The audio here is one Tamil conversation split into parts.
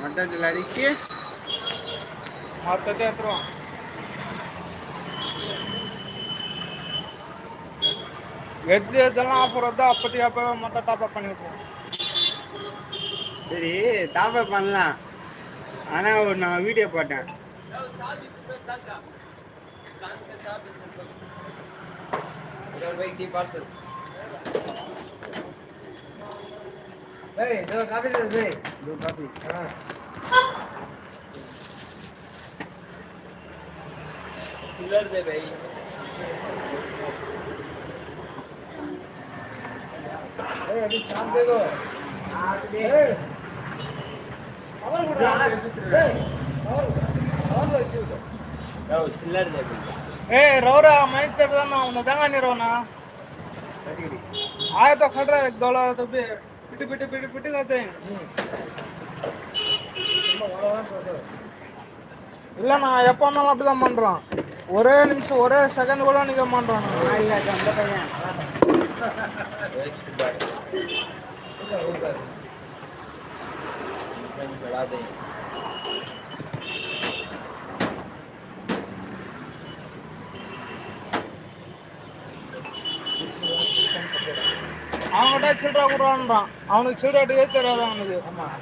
மொத்தத்தில் அடிக்கி மொத்தத்தை எடுத்துருவோம் எது எதெல்லாம் ஆஃபர் வருதோ அப்போதைக்கு அப்போ மொத்தம் டாப் அப் பண்ணி விட்டுருவோம் சரி டாப் அப் பண்ணலாம். ஆனால் ஒரு நான் வீடியோ போட்டேன். भाई दो काफी दे भाई दो काफी हां चिल्लर दे भाई ए अभी काम दे दो आज दे और उठा ए और और रखियो तो चिल्लर दे ए रोरा मैं ते बना हूं ना दंगा नहीं रोना आया तो खड़ा एक डॉलर तो भी पिट பிட்டு पिट பிட்டு करते हैं இல்லை நான் எப்போ இருந்தாலும் அப்படி தான் ஒரே நிமிஷம் ஒரே செகண்ட் கூட நிற்க மாட்டான் அந்த பையன் அவங்ககிட்ட சில்லறா கொடுறான்றான். அவனுக்கு சில்லறாட்டுக்கே தெரியாது அவனுக்கு. ஆமாம்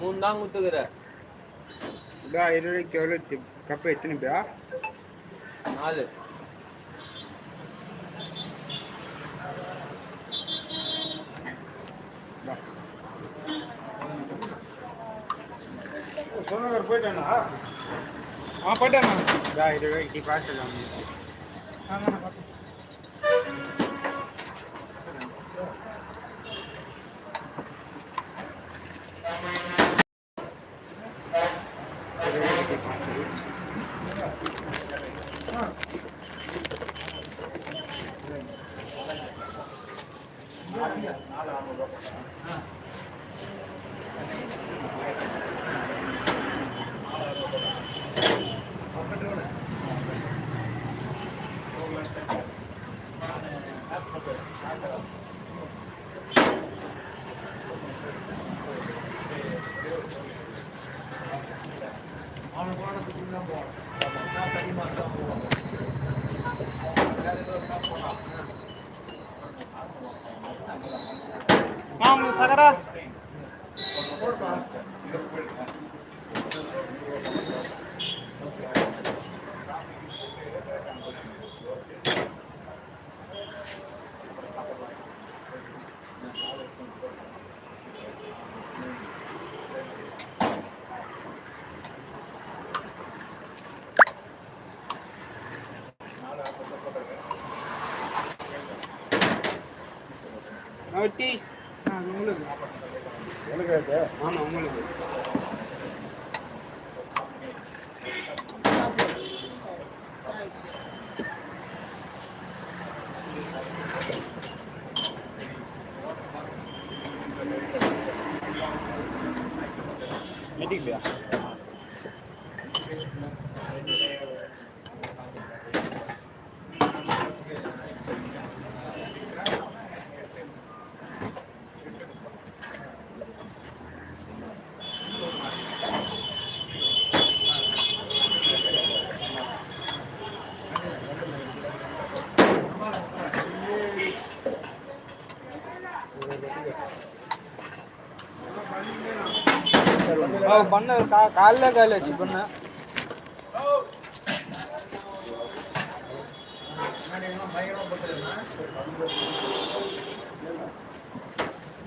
மூணு தான் குத்துக்கிற. இருபதுக்கு எவ்வளோ கப்பு எத்தனை பேரா நாலு. சோனகர் போயிட்டானா? ஆ போயிட்டேண்ணா இதா வெட்டி உங்களுக்கு ஆமாம் உங்களுக்கு மெடிக் பையா பண்ண கா காலைல காலைல வச்சு பண்ண.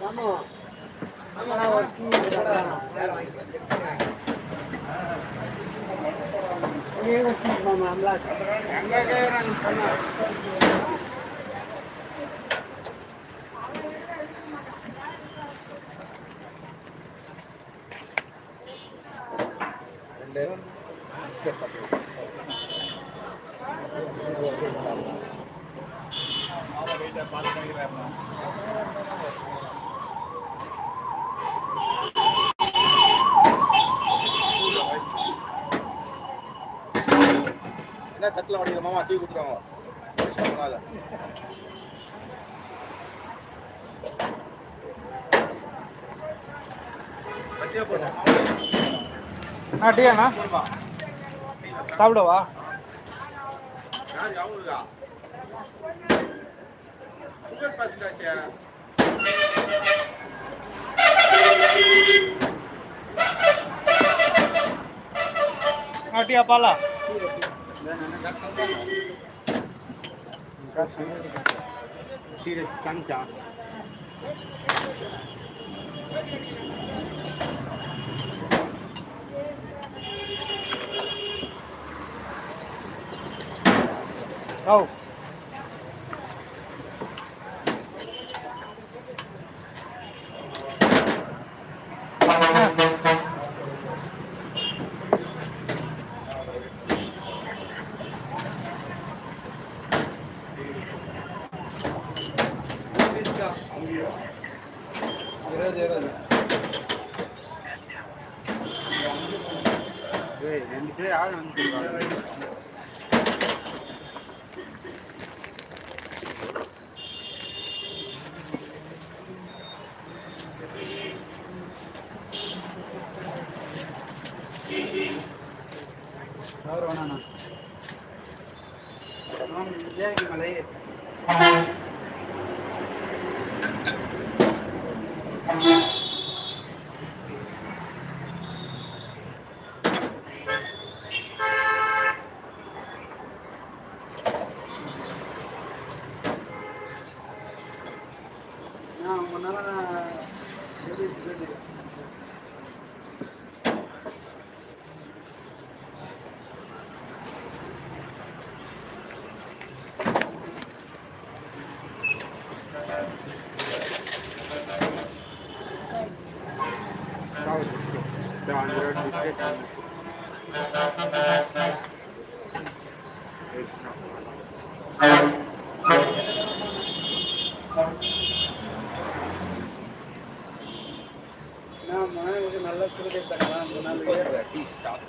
நான் என்ன என்ன தட்டில் வடிக்கிற மாமா டீ கொடுத்துருவாங்க சொன்னால சத்தியா போடுறேன் ஆ டீயாண்ணா சாப்பிடவா யார் அவங்களுக்கா sugar patient đâu? Hey, and the day I don't think Önce bisküt almış. நல்லா சுருக்கிட்டாங்களா அந்த நாள் டீ ஸ்டாப்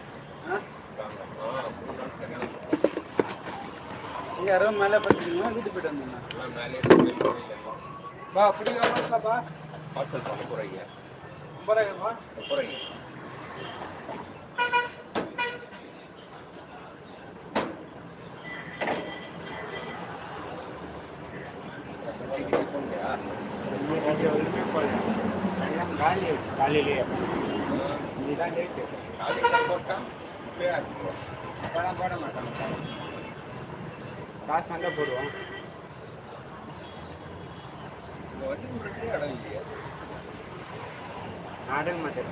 இங்கே அறுபது மேலே படிச்சிருக்கீங்களா வீட்டுக்கு போயிட்டு வந்தீங்களா மேலே பா அப்படி வாங்கலாம்ப்பா பார்சல் பண்ண ரூபாய்ப்பா போகிறீங்க காலி காலையிலேயே இதுதான் லேட்டு காலையில் போட்டா இப்படியா போட மாட்டாங்க காசு போடுவோம் இந்த இல்லையா நாடக மாட்டேன்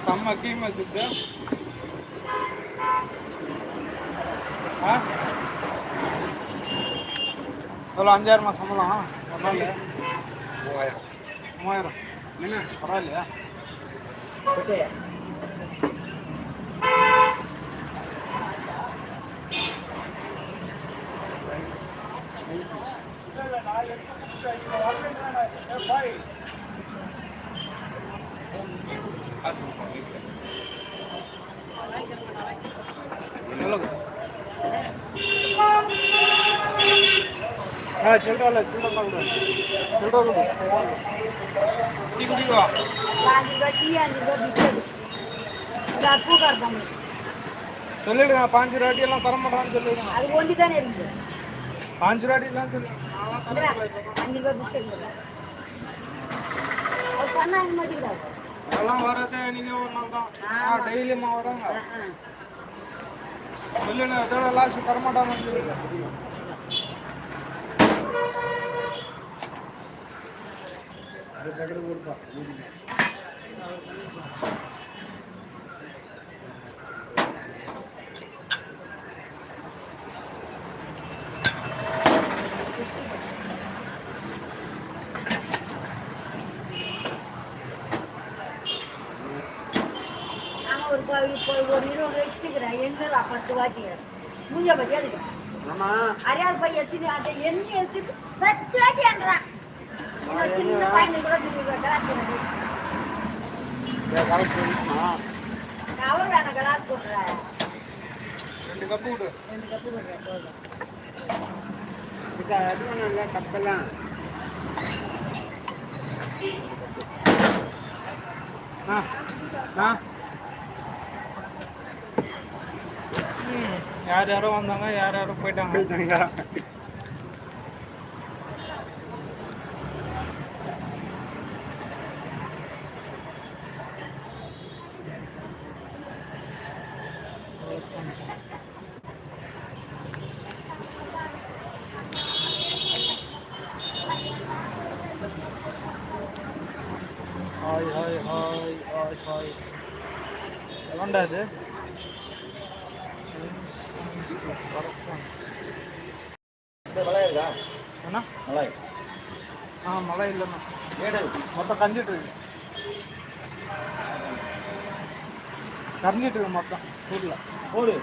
செம்ம கீமை இருக்குது ஆ? எவ்வளோ அஞ்சாயிரமா சம்பளம் நாள் மூவாயிரம். மூவாயிரம். என்ன? பரவாயில்லையா. காசு கொடுப்பாங்க வீட்டில் எவ்வளோ ஆ சில்லற இல்லை சில்லற கொடு. சில்லற கொடு. டீ ரூபா ரூபா பொங்கல் சொல்லிடுங்க பாஞ்சு ரூபாட்டி எல்லாம் தர மாட்டான்னு சொல்லிடுங்க. அது ஒண்டி தானே இருக்குது பாஞ்சு ரூபாட்டி எல்லாம் மாட்டேன். அஞ்சு ரூபாய் பிஸ்கட் அதெல்லாம் வரதே நீங்க ஒரு நாள் தான். டெய்லியுமா வராங்க. சொல்லுங்க இதோட லாஸ்ட் தர மாட்டாங்கன்னு சொல்லுங்க. நாங்க ஒரு ப- இப்போ ஒரு இருபது வச்சுக்கிறேன். எண்ணூறு பத்து வாட்டி மூஞ்ச பத்தி அதுக்கு ஆமா. அரியாவது பையன் எத்தனை எண்ணெய் எடுத்துட்டு பத்து வாட்டி அன்றான் ரெண்டு கப்பு விடு ரெண்டு கப்பு போதும் கப்பெல்லாம் ஆ ஆ யார் யாரோ வந்தாங்க யார் யாரோ போயிட்டாங்க. எவன்டா இது? என்ன? மலாய் ஆ மழை இல்லைண்ணா. ஏடல் மொத்தம் கஞ்சிட்டு இருக்கு. கரைஞ்சிட்டு இருக்கு மொத்தம். சூடில் போடு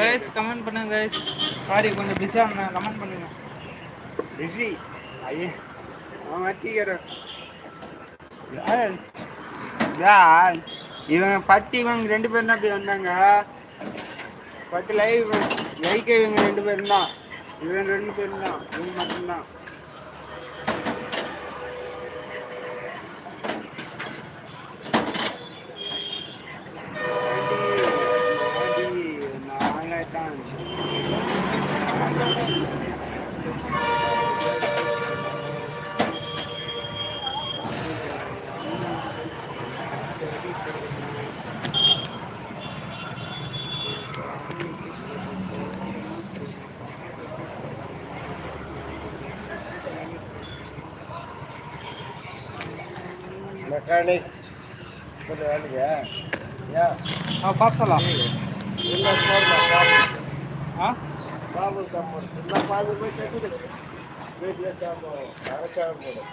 கைஸ் கமெண்ட் பண்ணுங்க சாரி கொஞ்சம் பிஸியாக இருந்தேன். கமெண்ட் பண்ணுங்க. பிஸி ஐயே அவன் டீ கடை யார்? யார்? இவங்க பத்து இவங்க ரெண்டு பேரும் தான் போய் வந்தாங்க. பத்து லைவ் லைக் இவங்க ரெண்டு பேரும் தான். இவங்க ரெண்டு பேரும் தான். இவங்க மட்டும்தான் நாங்களே தான் மெக்கானிக் கொஞ்சம் வேலையா யா. ஆ பார்சலா இல்லை போதும் ஆ? பாபு கம்மன் இல்லை பாபு போய் கேட்டு வீட்டில் சாப்பிடுவோம் அரைக்காக போடும்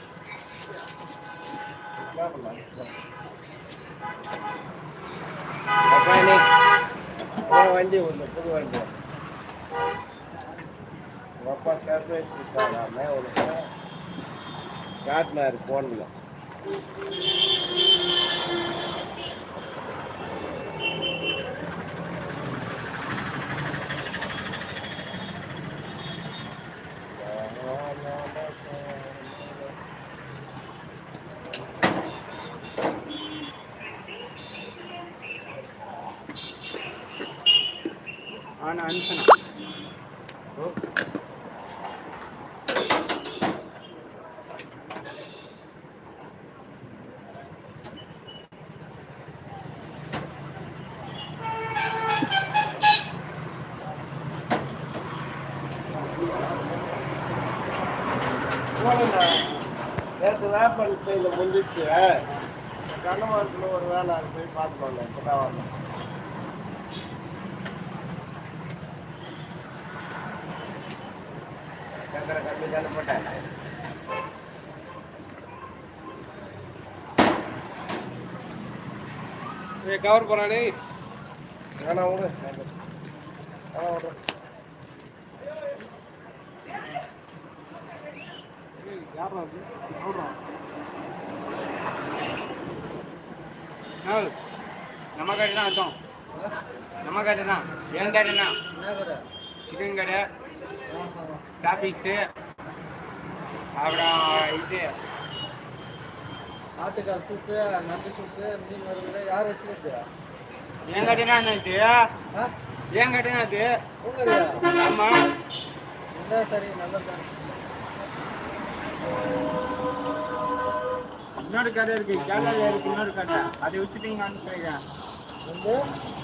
மெக்கானிக் வண்டி ஒன்று புது வண்டி. உங்கள் அப்பா சர்ப்ரைஸ் கொடுத்தாங்க உனக்கு. 아나 안편나 어? சைடில் முடிஞ்சிச்சு கண்ணமரத்தில் ஒரு வேலை அது போய் வந்தேன் இப்போ தான் வந்தேன் சக்கரை கம்மி தானே கவர் போறானே. வேணாம் விடு. வேணாம் விடு. யாரா அது அவரா நம்ம கடை தான் அர்த்தம். நம்ம கடை தான் என் கடை தான் சிக்கன் கடை. சாப்பிக்ஸு. அப்புறம் இது. ஆட்டுக்கால் சூப்பு நண்டு சூப்பு மீன் வறுவல் யார் வச்சுருக்கு? என் கடை தான் இது. ஆ? என் கடை தான் அது ஆமாம் சரி நல்லதுதான். இன்னொரு கடை இருக்கு. கேரளாவில் இருக்கு. இன்னொரு கடை. அதை விட்டுட்டீங்கன்னு Entendeu?